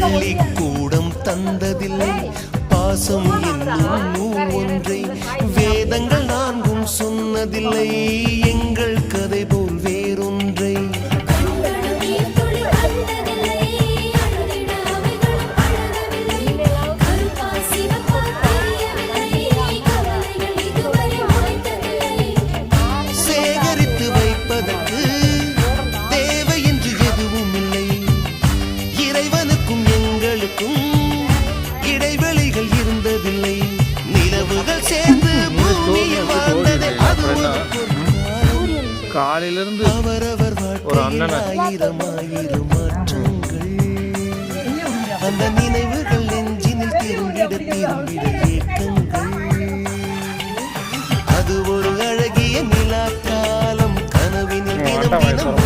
பள்ளிக்கூடம் தந்ததில்லை. பாசம் என்னும் நூல் ஒன்றை வேதங்கள் நான்கும் சொன்னதில்லை. காலையிலிருந்து அவரவர் ஒரு அண்ணனை. ஆயிரம் ஆயிரம் மாற்றங்கள். அந்த நினைவுகள் நெஞ்சினில் திரும்பிட திரும்பிட ஏக்கங்கள். அது ஒரு அழகிய நிலா காலம் கனவினில் தினம்